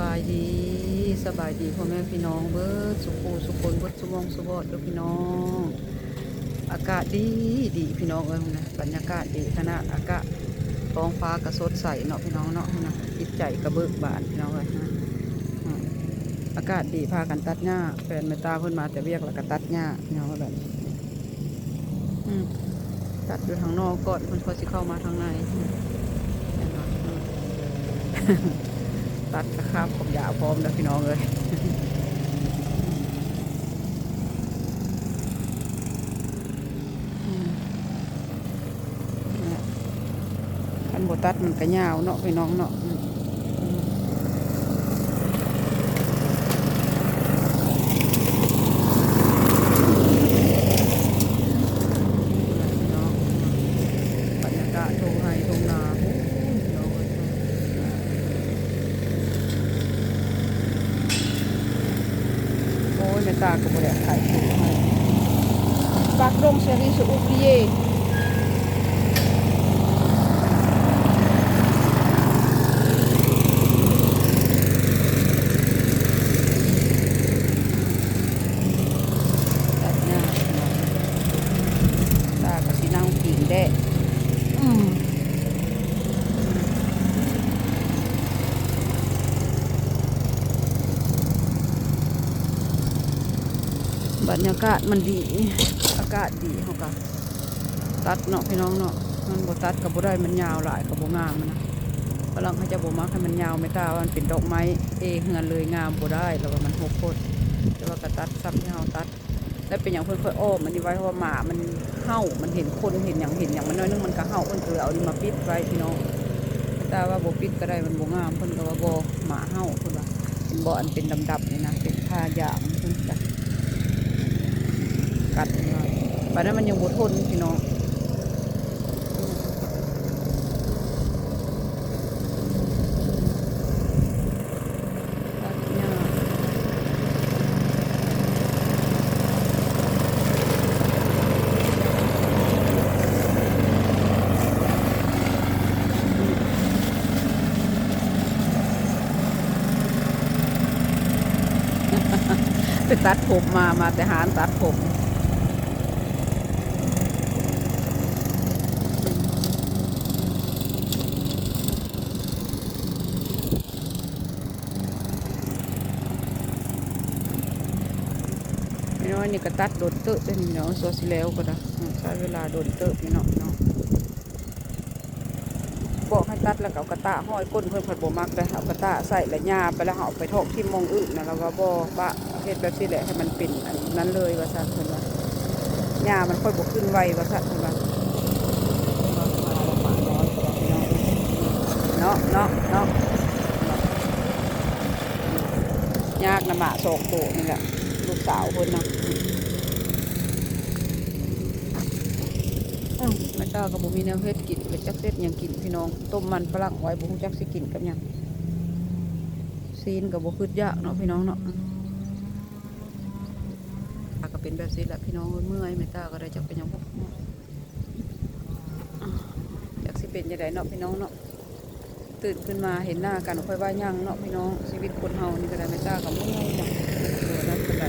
บายดีสบายดีพ่อแม่พี่น้องเบิดสุขูสุคนเบิดสุวงสุบอดเด้อพี่น้อง อากาศดีดีพี่น้องเอ้ยนะบรรยากาศดีขนาดอากาศท้องฟ้ากระสดใสเนาะพี่น้องเนาะนะจิตใจกระเบิกบานพี่น้องเอ้ยนะอากาศดีพากันตัดหญ้าแฟนเมตตาเพิ่นมาแต่เวียกแล้วก็ตัดหญ้าพี่น้องเอ้ยแบบตัดอยู่ทางนอกก่อนเพิ่นก็สิเข้ามาทางใน ตัดกระคาบผมยาวพร้อมแล้วพี่น้องเลยอืมเนี่ยอันบตัดมันก็ยาวเนาะพี่น้องเนาะอืมอืมพี่น้องบรรยากาศทงไฮทงนาโอ้ยพี่น้องเอ้ย โอ้ยแม่ตาก็บ่ได้ขายถูกให้ปากดงเซรีสุอุปิเยตัดหน้าพี่น้องตาก็สินั่งผิงแด้อืมบรรยากาศมันดีอากาศดีเขาก็ตัดเนาะพี่น้องเนาะมันบ่ตัดกับบ่ได้มันยาวหลายกับบ่งามมันนะฝรั่งเขาจะบ่มักให้มันยาวไม่ตาว่ามันเป็นดอกไม้เอเฮือนเลยงามบ่ได้แล้วว่ามันหกโคตรแต่ว่าก็ตัดซ้ำที่เฮาตัด แล้วเป็นอย่างเพิ่นค่อยอ้อมมันนี่ไว้เพราะว่าหมามันเห่ามันเห็นคนเห็นอย่างเห็นอย่างมันน้อยนึงมันก็เห่าเพิ่นก็เลยเอานี่มาปิดไว้พี่น้องแต่ว่าบ่ปิดก็ได้มันบ่งามเพิ่นก็ว่าบ่หมาเห่าเพิ่นว่าเป็นบ่อันเป็นดำๆนี่นะเป็นผ้ายางเพิ่นจ้ะ กัดปานนั้นมันยังบทนพี่น้องตัดหญ้าไปตัดผมมา มาแต่หารตัดผม พี่ น้อยนี่ก็ตัดโดนเตอะได้นี่เนาะสัวสิแล้วก็ได้ใช้เวลาโดนเตอะพี่เนาะเนาะบอกให้ตัดแล้วก็เอากระตะห้อยก้นเพื่อนผัดโบมักเลยเอากระตะใส่และยาไปแล้วเอาไปทอกที่มองอื่นนะแล้วก็บ่บะเฮ็ดแบบนี้แหละให้มันเป็นอันนั้นเลยว่าซั่นเพิ่นว่าหญ้ามันค่อยบ่ขึ้นไวว่าซั่นเพิ่นว่าเนาะเนาะเนาะยากนะหมาโศกโตนี่แหละลูกสาวคนนะ ตากับบุมีแนวเฮ็ดกินไปจักเฮ็ดยังกินพี่น้อง ต้มมันฝรั่งไว้บุจักสิกินกับยังซีนกับบุคืดยากเนาะพี่น้องเนาะอืมตาก็เป็นแบบนี้แหละพี่น้องเมื่อยแม่ตาก็ได้จักเป็นยังบุอ่าจักสิเป็นยังไงเนาะพี่น้องเนาะตื่นขึ้นมาเห็นหน้ากันค่อยว่ายังเนาะพี่น้องชีวิตคนเฮานี่ก็ได้แม่ตากับเมื่อยเนาะตัวนั้นเป็นไร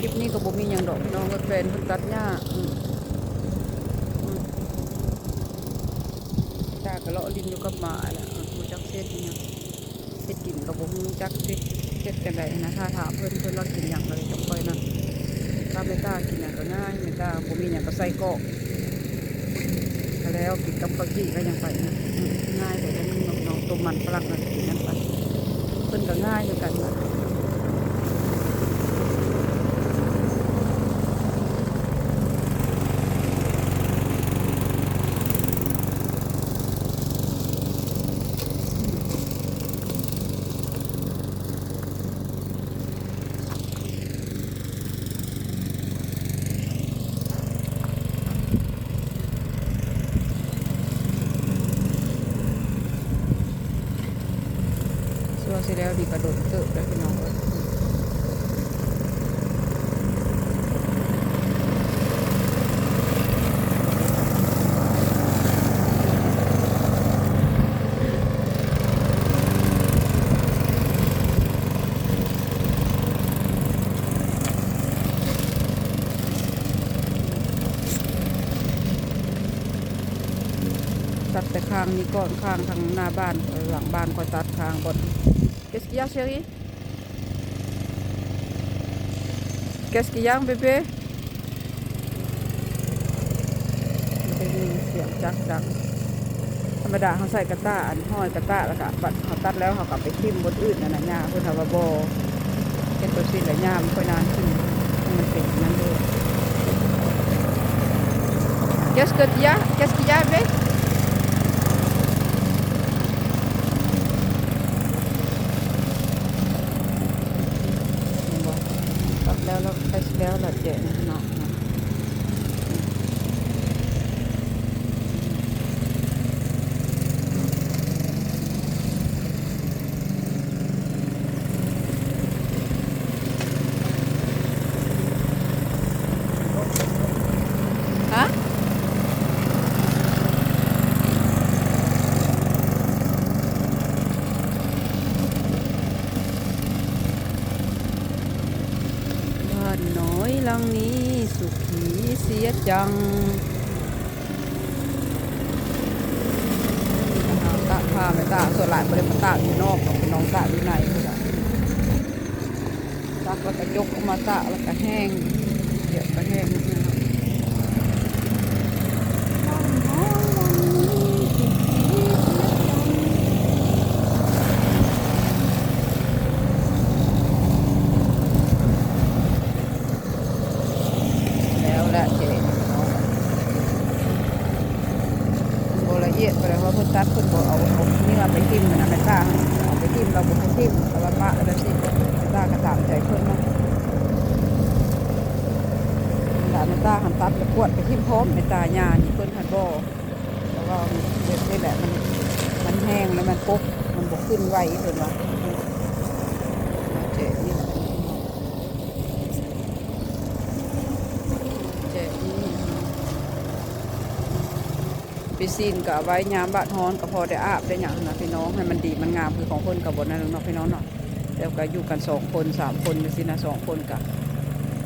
คลิปนี้ก็บ่มีหยังดอกพี่น้องก็แฟนเพิ่นตัดหญ้าอืมอืม ตาก็เลาะลิ้นอยู่กับหมาแหละมบ่จักเฮ็ดอิหยังเฮ็ดกินก็บ่ฮู้จักเฮ็ดเฮ็ดจังไดนะถ้าถามเพิ่อนเพิ่อนว่ากินหยังเลยจังค่อยนั่นถ้าไม่กล้ากินหยังก็ง่ายไม่กล้าบ่มีหยังก็ใส่กอกแล้วกินกับข้าวจี่ก็ยังไปนะง่ายแต่ก็น้องๆต้มมันฝรั่งนั่นกินนั่นไปเพิ่นก็ง่ายคือนกันนะ สัวสิ แล้วดีกระโดดเติบแล้วพี่น้อง เอ้ยแต่ข้างนี้ก่อนข้างทางหน้าบ้านเออหลังบ้านก็ตัดข้างบน Qu'est-ce qu'il y a chérie Qu'est-ce qu'il y a bébé ได้ยินเสียงจักดังธรรมดาเขาใส่กระต้าอันห้อยกระต้าแล้วก็บัดเขาตัดแล้วเขากลับไปทิ่มบนอื่นนั่นน่ะหญ้าเพื่อทำว่าโบเป็นตัวสิ้นและหญ้ามันค่อยนานขึ้นมันเป็นอย่นั้นเลย Qu'est-ce que tu as Qu'est-ce qu'il y a bébé เห็นบ่ตัดแล้วแล้วไป แล้วแล้วเจ๊เนาะเนาะ ฮะบ้านน้อยห ลังนี้สุขีเสียจังตากผ้าไม่ตาส่วนหลานไม่ได้มาตาอยู่นอกหรอกเป็นน้องตาอยู่ในคือกันตากแล้วก็ยกออกมาตาแล้วก็แห้งเดี๋ยวก็แห้งนี่นะ แล้วละเจ๊โบละเอียดไปเลยเพราะเพิ่นตัดเพิ่นบอกเอาเอานี่มาไปทิมนะแม่ตา เอาไปทิมเราบอกให้ทิมแต่ว่าปะแล้วสิแม่ตากระตามใจเพิ่นเนาะดาแม่ตาหันตัดแล้วปวดไปทิมพร้อมแม่ตาญานี่เพิ่นหันบ่เพราะว่าเด็ดนี่แหละมันมันแห้งแล้วมันปุ๊บมันบกขึ้นไวเพิ่นว่าเจ๊นี่ เจ๊นี่ ไปซีนกับไว้ยามบะฮ้อนก็พอได้อาบได้อย่างนะพี่น้องให้มันดีมันงามคือของคนกับบนนั้นเนาะพี่น้องเนาะแล้วก็อยู่กันสองคนสามคนไปสินะสองคนกับ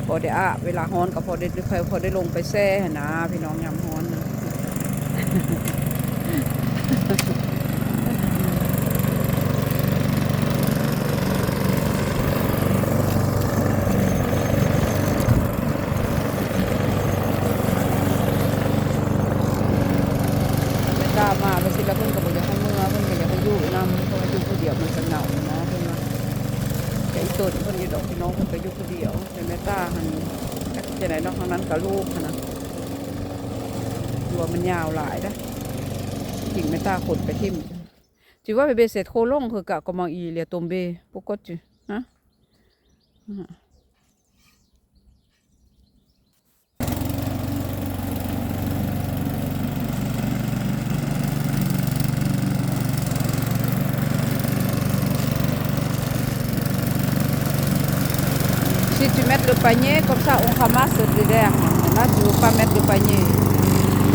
พอได้อาบเวลาฮ้อนก็พอได้พอได้ลงไปแซ่หั้นนะพี่น้องยามฮ้อนนะ ไม่กล้ามาไปสิแล้วเพิ่นก็บอกอยากให้เมื่อเพิ่นก็อยากให้อยู่นำเพราะว่าอยู่ผู้เดียวมันจะเหงานะเพิ่นว่าแต่อีต้นเพิ่นอยู่ดอกพี่น้องเพิ่นก็อยู่ผู้เดียวแต่แม่ตาหันจักจะไหน เนอกทางนั้นกับลูกนะตัวมันยาวหลายนะถิงไม่ตาขดไปทิ่มจีว่าไปเบเสร็จโคลงคือกะกมองอีเลียตมเบปกติฮะ le panier, comme ça on ramasse derrière. Là, tu ne veux pas mettre le panier.